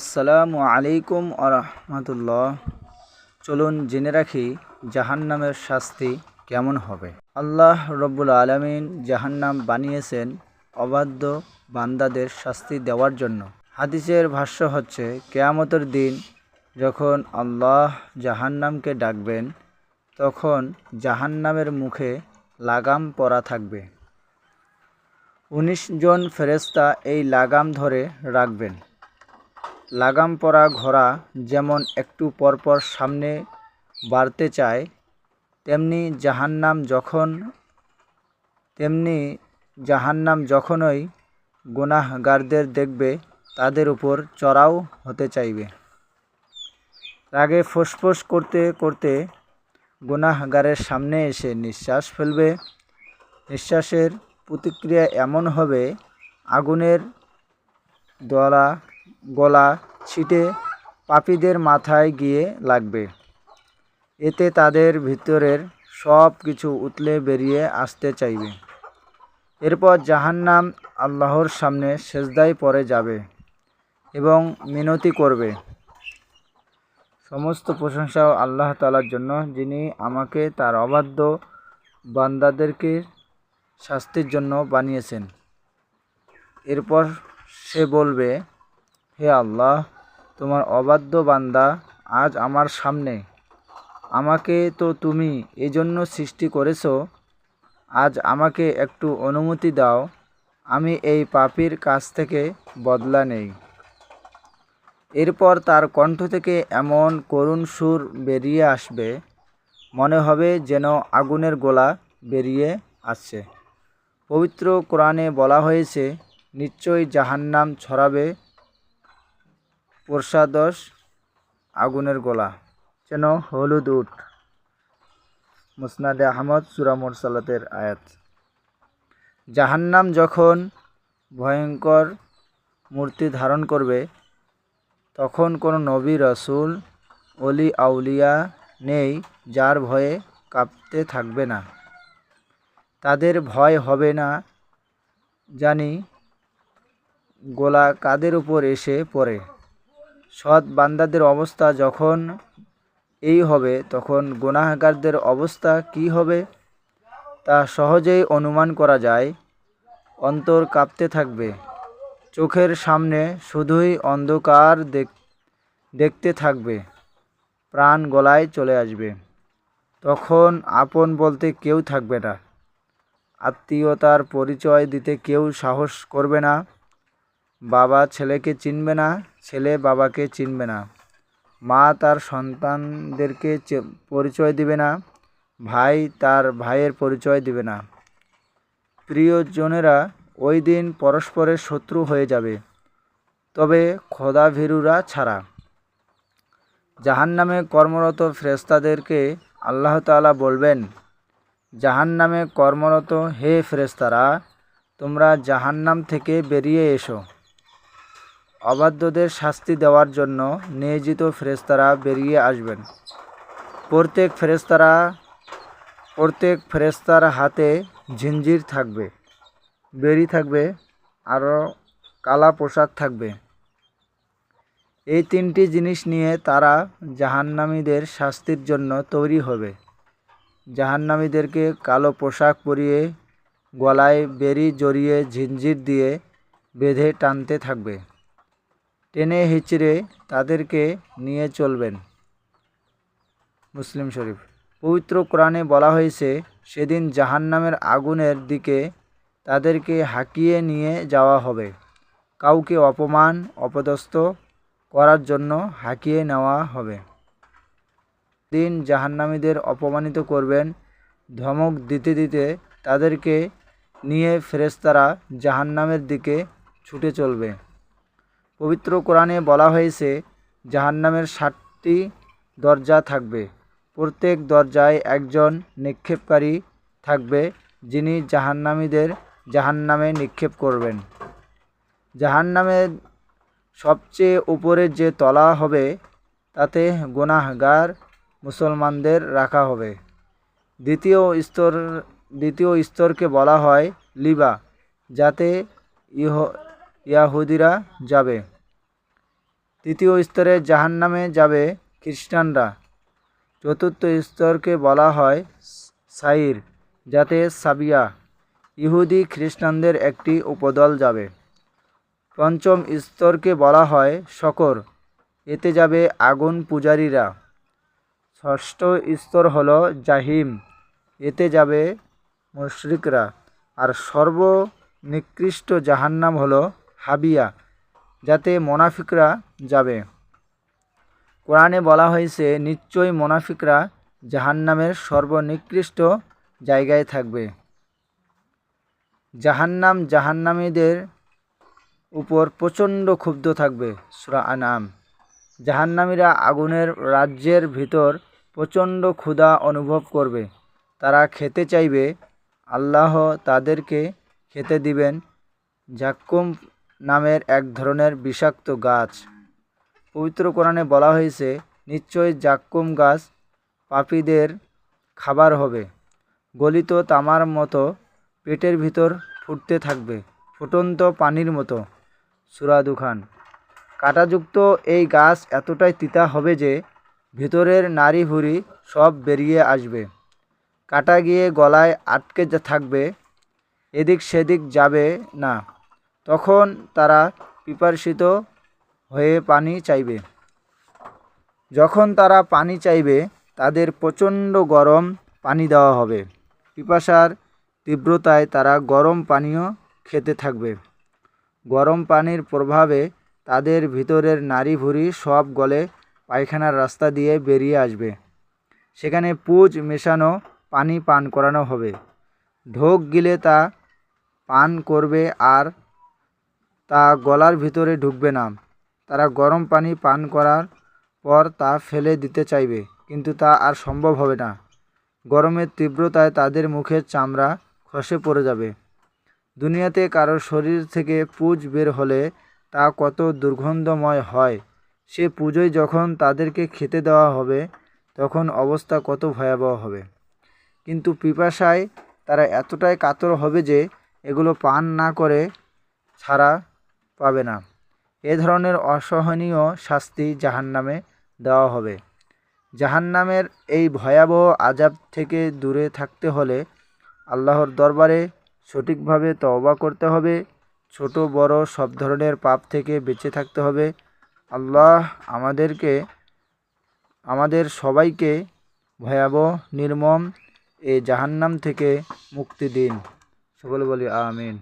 আসসালামু আলাইকুম আরহামতুল্লাহ চলুন জেনে রাখি জাহান্নামের শাস্তি কেমন হবে। আল্লাহ রব্বুল আলমিন জাহান্নাম বানিয়েছেন অবাধ্য বান্দাদের শাস্তি দেওয়ার জন্য। হাদিসের ভাষ্য হচ্ছে, কেয়ামতের দিন যখন আল্লাহ জাহান্নামকে ডাকবেন, তখন জাহান্নামের মুখে লাগাম পরা থাকবে। উনিশ জন ফেরেস্তা এই লাগাম ধরে রাখবেন। লাগাম পরা ঘোড়া যেমন একটু পরপর সামনে বাড়তে চায়, তেমনি জাহান্নাম যখন, তেমনি জাহান্নাম যখনই গুনাহগারদের দেখবে, তাদের উপর চড়াও হতে চাইবে। রাগে ফোঁসফোঁস করতে করতে গুনাহগারের সামনে এসে নিঃশ্বাস ফেলবে। নিঃশ্বাসের প্রতিক্রিয়া এমন হবে, আগুনের দলা গলা ছিটে পাপীদের মাথায় গিয়ে লাগবে। এতে তাদের ভিতরের সব কিছু উতলে বেরিয়ে আসতে চাইবে। এরপর জাহান্নাম আল্লাহর সামনে সেজদায় পরে যাবে এবং মিনতি করবে। সমস্ত প্রশংসা আল্লাহ তালার জন্য, যিনি আমাকে তার অবাধ্য বান্দাদেরকে শাস্তির জন্য বানিয়েছেন। এরপর সে বলবে হে আল্লাহ, তোমার অবাধ্য বান্দা আজ আমার সামনে। আমাকে তো তুমি এজন্য সৃষ্টি করেছ, আজ আমাকে একটু অনুমতি দাও, আমি এই পাপির কাছ থেকে বদলা নেই। এরপর তার কণ্ঠ থেকে এমন করুণ সুর বেরিয়ে আসবে, মনে হবে যেন আগুনের গোলা বেরিয়ে আসছে। পবিত্র কোরআনে বলা হয়েছে, নিশ্চয়ই জাহান্নাম ছড়াবে প্রসাদস আগুনের গোলা। যেন হলুদ উঠ। মুসনাদে আহমদ সুরামুর সালাতের আয়াত। জাহান্নাম যখন ভয়ঙ্কর মূর্তি ধারণ করবে, তখন কোনো নবী, রসুল অলি আউলিয়া নেই যার ভয়ে কাঁপতে থাকবে না। তাদের ভয় হবে না জানি গোলা কাদের উপর এসে পড়ে। সৎ বান্দাদের অবস্থা যখন এই হবে, তখন গুনাহগারদের অবস্থা কি হবে? তা সহজেই অনুমান করা যায়। অন্তর কাঁপতে থাকবে। চোখের সামনে শুধুই অন্ধকার দেখতে থাকবে। প্রাণ গলায় চলে আসবে। তখন আপন বলতে কেউ থাকবে না। আত্মীয়তার পরিচয় দিতে কেউ সাহস করবে না। বাবা ছেলেকে চিনবে না, ছেলে বাবাকে চিনবে না। মা তার সন্তানদেরকে পরিচয় দিবে না, ভাই তার ভাইয়ের পরিচয় দিবে না। প্রিয়জনেরা ওই দিন পরস্পরের শত্রু হয়ে যাবে, তবে খোদাভীরুরা ছাড়া। জাহান নামে কর্মরত ফ্রেস্তাদেরকে আল্লাহ তালা বলবেন জাহান নামে কর্মরত হে ফ্রেস্তারা তোমরা জাহান্নাম থেকে বেরিয়ে এসো। অবাধ্যদের শাস্তি দেওয়ার জন্য নিয়োজিত ফেরেস্তারা বেরিয়ে আসবেন। প্রত্যেক ফেরেস্তারা প্রত্যেক ফেরেস্তার হাতে ঝিঞ্জির থাকবে বেরি থাকবে আরও কালা পোশাক থাকবে। এই তিনটি জিনিস নিয়ে তারা জাহান্নামীদের শাস্তির জন্য তৈরি হবে। জাহান্নামীদেরকে কালো পোশাক পরিয়ে গলায় বেরি জড়িয়ে ঝিঞ্জির দিয়ে বেঁধে টানতে থাকবে। টেনে হিচড়ে তাদেরকে নিয়ে চলবেন। মুসলিম শরীফ। পবিত্র কোরআনে বলা হয়েছে, সেদিন জাহান্নামের আগুনের দিকে তাদেরকে হাঁকিয়ে নিয়ে যাওয়া হবে। কাউকে অপমান, অপদস্থ করার জন্য হাঁকিয়ে নেওয়া হবে। দিন জাহান্নামীদের অপমানিত করবেন, ধমক দিতে দিতে তাদেরকে নিয়ে ফেরেস্তারা জাহান্নামের দিকে ছুটে চলবে। পবিত্র কোরআনে বলা হয়েছে, জাহান্নামের ষাটটি দরজা থাকবে। প্রত্যেক দরজায় একজন নিক্ষেপকারী থাকবে, যিনি জাহান্নামীদের জাহান্নামে নিক্ষেপ করবেন। জাহান্নামের সবচেয়ে উপরে যে তলা হবে, তাতে গুনাহগার মুসলমানদের রাখা হবে। দ্বিতীয় স্তর, দ্বিতীয় স্তরকে বলা হয় লিবা, যাতে ইহ ইয়াহুদিরা যাবে। তৃতীয় স্তরে জাহান্নামে যাবে খ্রিস্টানরা। চতুর্থ স্তরকে বলা হয় সাইর, যাতে সাবিয়া, ইহুদি খ্রিস্টানদের একটি উপদল যাবে। পঞ্চম স্তরকে বলা হয় শকর, এতে যাবে আগুন পূজারীরা। ষষ্ঠ স্তর হল জাহিম, এতে যাবে মুশরিকরা। আর সর্বনিকৃষ্ট জাহান্নাম হলো হাবিয়া, যাতে মোনাফিকরা যাবে। কোরআনে বলা হয়েছে, নিশ্চয়ই মোনাফিকরা জাহান্নামের সর্বনিকৃষ্ট জায়গায় থাকবে। জাহান্নাম জাহান্নামীদের উপর প্রচণ্ড ক্ষুব্ধ থাকবে, সুরা আনাম জাহান্নামীরা আগুনের রাজ্যের ভিতর প্রচণ্ড ক্ষুধা অনুভব করবে। তারা খেতে চাইবে, আল্লাহ তাদেরকে খেতে দিবেন। জাক্কুম নামের এক ধরনের বিষাক্ত গাছ। পবিত্র কোরআনে বলা হয়েছে নিশ্চয়ই জাক্কুম গাছ পাপীদের খাবার হবে। গলিত তামার মতো পেটের ভিতর ফুটতে থাকবে, ফুটন্ত পানির মতো। সুরা দুখান। কাঁটাযুক্ত এই গাছ এতটাই তিতা হবে যে ভিতরের নাড়ি ভুড়ি সব বেরিয়ে আসবে। কাটা গিয়ে গলায় আটকে থাকবে, এদিক সেদিক যাবে না। তখন তারা পিপাসিত হয়ে পানি চাইবে। যখন তারা পানি চাইবে, তাদের প্রচণ্ড গরম পানি দেওয়া হবে। পিপাসার তীব্রতায় তারা গরম পানীয় খেতে থাকবে। গরম পানির প্রভাবে তাদের ভিতরের নাড়ি ভুঁড়ি সব গলে পায়খানার রাস্তা দিয়ে বেরিয়ে আসবে। সেখানে পুজ মেশানো, পানি পান করানো হবে। ঢোক গিলে তা পান করবে আর তা গলার ভিতরে ঢুকবে না। তারা গরম পানি পান করার পর তা ফেলে দিতে চাইবে, কিন্তু তা আর সম্ভব হবে না। গরমের তীব্রতায় তাদের মুখের চামড়া খসে পড়ে যাবে। দুনিয়াতে কারোর শরীর থেকে পুজ বের হলে তা কত দুর্গন্ধময় হয়। সে পুজোয় যখন তাদেরকে খেতে দেওয়া হবে, তখন অবস্থা কত ভয়াবহ হবে। কিন্তু পিপাসায় তারা এতটাই কাতর হবে যে, এগুলো পান না করে ছাড়া পাবে না। এ ধরনের অসহনীয় শাস্তি জাহান্নামে দেওয়া হবে। জাহান্নামের এই ভয়াবহ আজাব থেকে দূরে থাকতে হলে আল্লাহর দরবারে সঠিকভাবে তওবা করতে হবে। ছোট, বড় সব ধরনের পাপ থেকে বেঁচে থাকতে হবে। আল্লাহ আমাদেরকে, আমাদের সবাইকে ভয়াবহ, নির্মম এ জাহান্নাম থেকে মুক্তি দিন। সকলে বলি, আমিন।